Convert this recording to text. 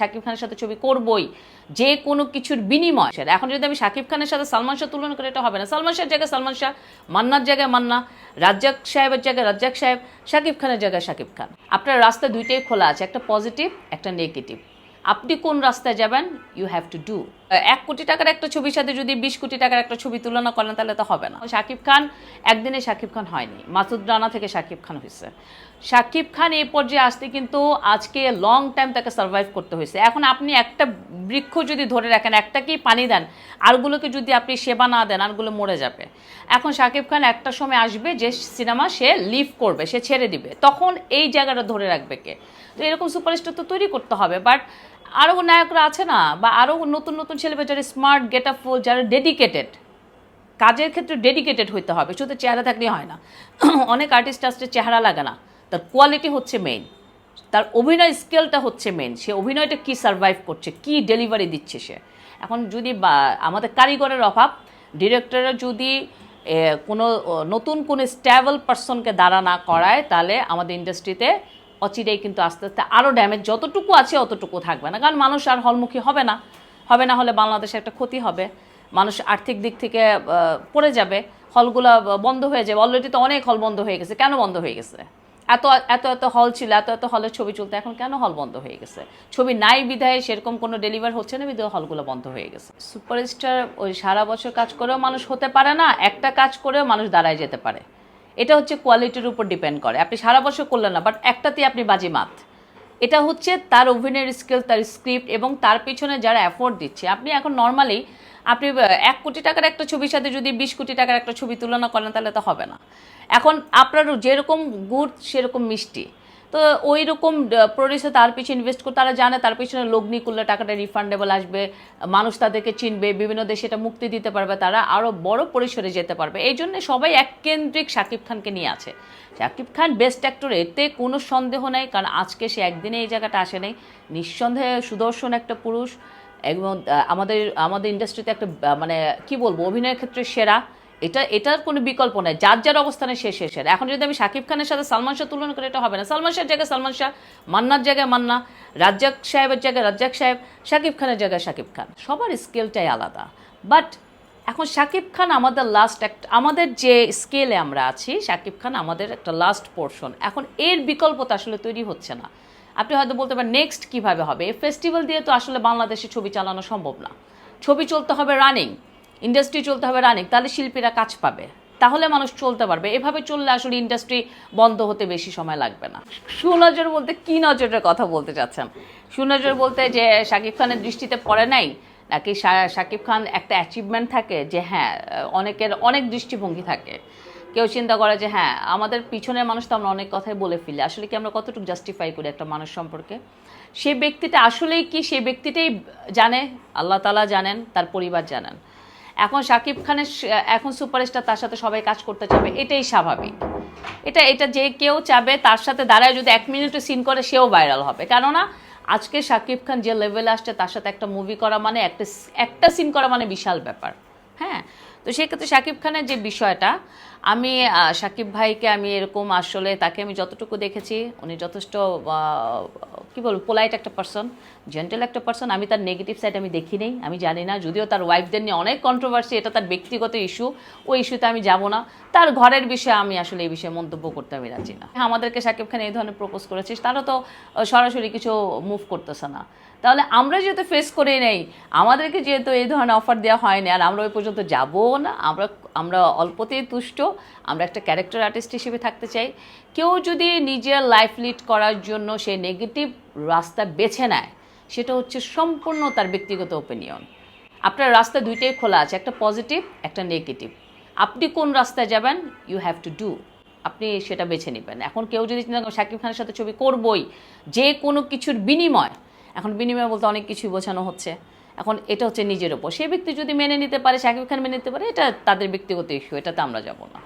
শাকিব খানের সাথে ছবি করবই, যে কোনো কিছুর বিনিময়। সেটা এখন যদি আমি শাকিব খানের সাথে সালমান শাহ তুলনা করে, এটা হবে না। সালমান শাহের জায়গায় সালমান শাহ, মান্নার জায়গায় মান্না, রাজ্জাক সাহেবের জায়গায় রাজ্জাক সাহেব, শাকিব খানের জায়গায় শাকিব খান। আপনার রাস্তা দুইটাই খোলা আছে, একটা পজিটিভ একটা নেগেটিভ আপনি কোন রাস্তায় যাবেন? ইউ হ্যাভ টু ডু এক কোটি টাকার একটা ছবির সাথে যদি বিশ কোটি টাকার একটা ছবি তুলনা করেন, তাহলে তো হবে না। শাকিব খান, একদিনে শাকিব খান হয়নি। মাসুদ রানা থেকে শাকিব খান হয়েছে। শাকিব খান এই পর্যায়ে আসতে কিন্তু আজকে লং টাইম তাকে সার্ভাইভ করতে হয়েছে। এখন আপনি একটা বৃক্ষ যদি ধরে রাখেন, একটাকেই পানি দেন, আরগুলোকে যদি আপনি সেবা না দেন, আরগুলো মরে যাবে। এখন শাকিব খান একটা সময় আসবে, যে সিনেমা সে লিভ করবে, সে ছেড়ে দিবে। তখন এই জায়গাটা ধরে রাখবে কে? তো এরকম সুপারস্টার তো তৈরি করতে হবে বাট আরও নায়করা আছে না? বা আরও নতুন নতুন ছেলে যারা স্মার্ট গেট আপ যারা ডেডিকেটেড কাজের ক্ষেত্রে ডেডিকেটেড হইতে হবে। শুধু চেহারা থাকলে হয় না। অনেক আর্টিস্ট আসছে চেহারা লাগে না। তার কোয়ালিটি হচ্ছে মেইন তার অভিনয় স্কেলটা হচ্ছে মেন সে অভিনয়টা কি সার্ভাইভ করছে? কি ডেলিভারি দিচ্ছে সে? এখন যদি আমাদের কারিগরের অভাব ডিরেক্টরের যদি কোনো নতুন কোনো স্ট্যাবল পার্সনকে দাঁড়া না করায়, তাহলে আমাদের ইন্ডাস্ট্রিতে অচিরেই কিন্তু আস্তে আস্তে আরও ড্যামেজ যতটুকু আছে অতটুকু থাকবে না। কারণ মানুষ আর হলমুখী হবে না। হবে না হলে বাংলাদেশে একটা ক্ষতি হবে। মানুষ আর্থিক দিক থেকে পড়ে যাবে। হলগুলো বন্ধ হয়ে যাবে। অলরেডি তো অনেক হল বন্ধ হয়ে গেছে। কেন বন্ধ হয়ে গেছে? এত এত এত হল ছিল, এত এত হলের ছবি চলতে এখন কেন হল বন্ধ হয়ে গেছে? ছবি নাই বিধায় সেরকম কোনো ডেলিভার হচ্ছে না, বিধায় হলগুলো বন্ধ হয়ে গেছে। সুপারস্টার ওই সারা বছর কাজ করেও মানুষ হতে পারে না। একটা কাজ করেও মানুষ দাঁড়ায় যেতে পারে। এটা হচ্ছে কোয়ালিটির উপর ডিপেন্ড করে। আপনি সারা বছর করলেন না বাট একটাতেই আপনি বাজি মাত এটা হচ্ছে তার অভিনয়ের স্কিল তার স্ক্রিপ্ট এবং তার পেছনে যারা অ্যাফোর্ড দিচ্ছে। আপনি এখন নর্মালি আপনি এক কোটি টাকার একটা ছবির সাথে যদি বিশ কোটি টাকার একটা ছবি তুলনা করেন, তাহলে তো হবে না। এখন আপনার যেরকম গুড় সেরকম মিষ্টি। তো ওই রকম প্রডিউসার তার পিছনে ইনভেস্ট করে তারা জানে তার পিছনে লগ্নি করলে টাকাটা রিফান্ডেবল আসবে, মানুষ তাদেরকে চিনবে, বিভিন্ন দেশে এটা মুক্তি দিতে পারবে, তারা আরও বড় পরিসরে যেতে পারবে। এই জন্য সবাই এক কেন্দ্রিক শাকিব খানকে নিয়ে আছে। শাকিব খান বেস্ট অ্যাক্টর এতে কোনো সন্দেহ নেই, কারণ আজকে সে একদিনে এই জায়গাটা আসে নাই। নিঃসন্দেহে সুদর্শন একটা পুরুষ, এবং আমাদের আমাদের ইন্ডাস্ট্রিতে একটা মানে কি বলব, অভিনয়ের ক্ষেত্রে সেরা। এটা, এটার কোনো বিকল্প নেই। যার যার অবস্থানে সে সেরা এখন যদি আমি শাকিব খানের সাথে সালমান শাহ তুলনা করি, এটা হবে না। সালমান শাহের জায়গায় সালমান শাহ, মান্নার জায়গায় মান্না, রাজ্জাক সাহেবের জায়গায় রাজ্জাক সাহেব, শাকিব খানের জায়গায় শাকিব খান। সবার স্কেলটাই আলাদা। বাট এখন শাকিব খান আমাদের লাস্ট একটা, আমাদের যে স্কেলে আমরা আছি, শাকিব খান আমাদের একটা লাস্ট পোর্শন এখন এর বিকল্প তো আসলে তৈরি হচ্ছে না। আপনি হয়তো বলতে পারেন নেক্সট কীভাবে হবে? এই ফেস্টিভ্যাল দিয়ে তো আসলে বাংলাদেশে ছবি চালানো সম্ভব না। ছবি চলতে হবে রানিং ইন্ডাস্ট্রি চলতে হবে রানিং, তাহলে শিল্পীরা কাজ পাবে। তাহলে মানুষ চলতে পারবে। এভাবে চললে আসলে ইন্ডাস্ট্রি বন্ধ হতে বেশি সময় লাগবে না। সুনজর বলতে কি নজরের কথা বলতে চাচ্ছেন? সুনজর বলতে যে শাকিব খানের দৃষ্টিতে পড়ে নাই, নাকি শাকিব খান একটা অ্যাচিভমেন্ট থাকে যে হ্যাঁ অনেকের অনেক দৃষ্টিভঙ্গি থাকে। কেউ চিন্তা করে যে হ্যাঁ আমাদের পিছনের মানুষ তো আমরা অনেক কথাই বলে ফেলি। আসলে কি আমরা কতটুকু জাস্টিফাই করি একটা মানুষ সম্পর্কে? সেই ব্যক্তিটা আসলেই কি সেই ব্যক্তিটাই জানে? আল্লাহ তালা জানেন, তার পরিবার জানেন। এখন শাকিব খানের এখন সুপারস্টার, তার সাথে সবাই কাজ করতে চাবে এটাই স্বাভাবিক। এটা এটা যে কেউ চাবে, তার সাথে দাঁড়ায় যদি এক মিনিটও সিন করে, সেও ভাইরাল হবে। কেননা, আজকে শাকিব খান যে লেভেলে আসছে, তার সাথে একটা মুভি করা মানে একটা একটা সিন করা মানে বিশাল ব্যাপার। হ্যাঁ? তো সেক্ষেত্রে শাকিব খানের যে বিষয়টা আমি সাকিব ভাইকে আমি এরকম আসলে তাকে আমি যতটুকু দেখেছি, উনি যথেষ্ট কি বলব পোলাইট একটা পার্সন জেন্টাল একটা পার্সন আমি তার নেগেটিভ সাইড আমি দেখি নেই, আমি জানি না, যদিও তার ওয়াইফদের নিয়ে অনেক কন্ট্রোভার্সি এটা তার ব্যক্তিগত ইস্যু ওই ইস্যুতে আমি যাব না। তার ঘরের বিষয়ে আমি আসলে এই বিষয়ে মন্তব্য করতে আমি রাজি না। আমাদেরকে সাকিব খান এই ধরনের প্রপোজ করেছিস, তারা তো সরাসরি কিছু মুভ করতেছে না। তাহলে আমরা যেহেতু ফেস করে নেই, আমাদেরকে যেহেতু এই ধরনের অফার দেওয়া হয়নি, আর আমরা ওই পর্যন্ত যাব না, আমরা আমরা অল্পতেই তুষ্ট। আমরা একটা ক্যারেক্টার আর্টিস্ট হিসেবে থাকতে চাই। কেউ যদি নিজের লাইফ লিড করার জন্য সে নেগেটিভ রাস্তা বেছে নেয় সেটা হচ্ছে সম্পূর্ণ তার ব্যক্তিগত ওপিনিয়ন আপনার রাস্তা দুইটাই খোলা আছে একটা পজিটিভ একটা নেগেটিভ আপনি কোন রাস্তায় যাবেন ইউ হ্যাভ টু ডু আপনি সেটা বেছে নেবেন। এখন কেউ যদি চিন্তা করেন, শাকিব খানের সাথে ছবি করবই যে কোনো কিছুর বিনিময়। এখন বিনিময় বলতে অনেক কিছুই বোঝানো হচ্ছে। এখন এটা হচ্ছে নিজের ওপর সে ব্যক্তি যদি মেনে নিতে পারে শাকিব খান মেনে নিতে পারে, এটা তাদের ব্যক্তিগত ইস্যু এটাতে আমরা যাব না।